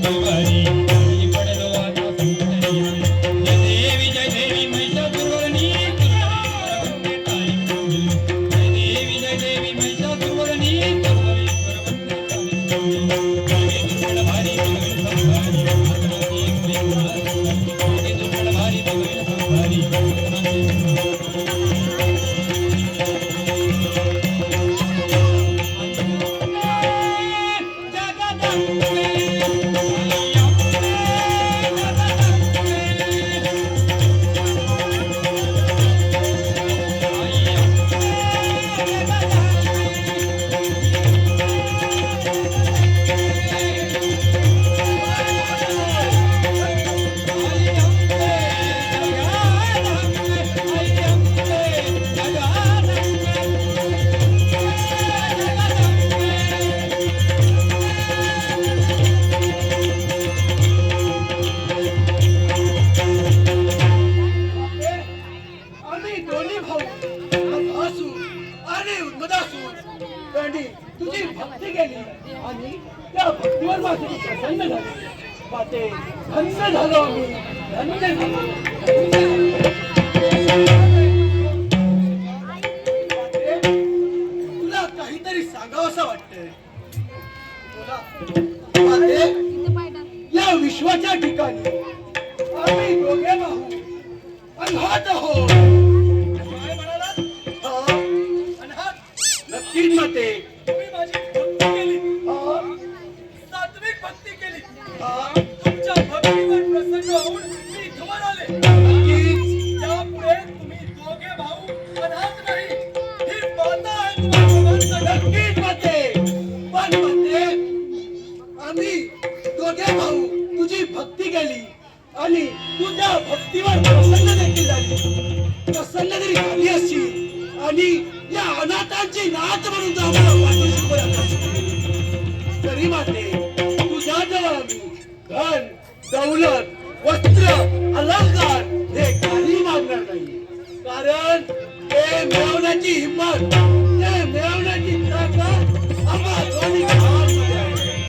Bye. तुझी भक्ती केली आणि त्या भक्तीवर माझे प्रसन्न झाले. माते धन्य झालो आम्ही. धन्य झालो. तुला काहीतरी सांगावंसं वाटतंय. या विश्वाच्या ठिकाणी आम्ही दोघे भाऊ अनहात आहोत. नक्कीच मते तुम्ही माझी भक्ती केली. सात्विक भक्ती केली. तुमच्या भक्तीवर प्रसन्न होऊन मी इथवर आले. नक्कीच. त्यामुळे तुम्ही दोघे भाऊ अनाथ नाही. ही माता आहे तुम्हाला नक्कीच मते पण मते आम्ही दोघे भाऊ तुझी भक्ती केली आणि तुझ्या भक्तीवर प्रसन्न देखील झाली. प्रसन्न जरी झाली असती आणि अनाथांची नाच म्हणून जर तरी माते तुझ्या जवळ आम्ही धन दौलत वस्त्र अलंकार हे काही मागणार नाही कारण ते मिळवण्याची हिंमत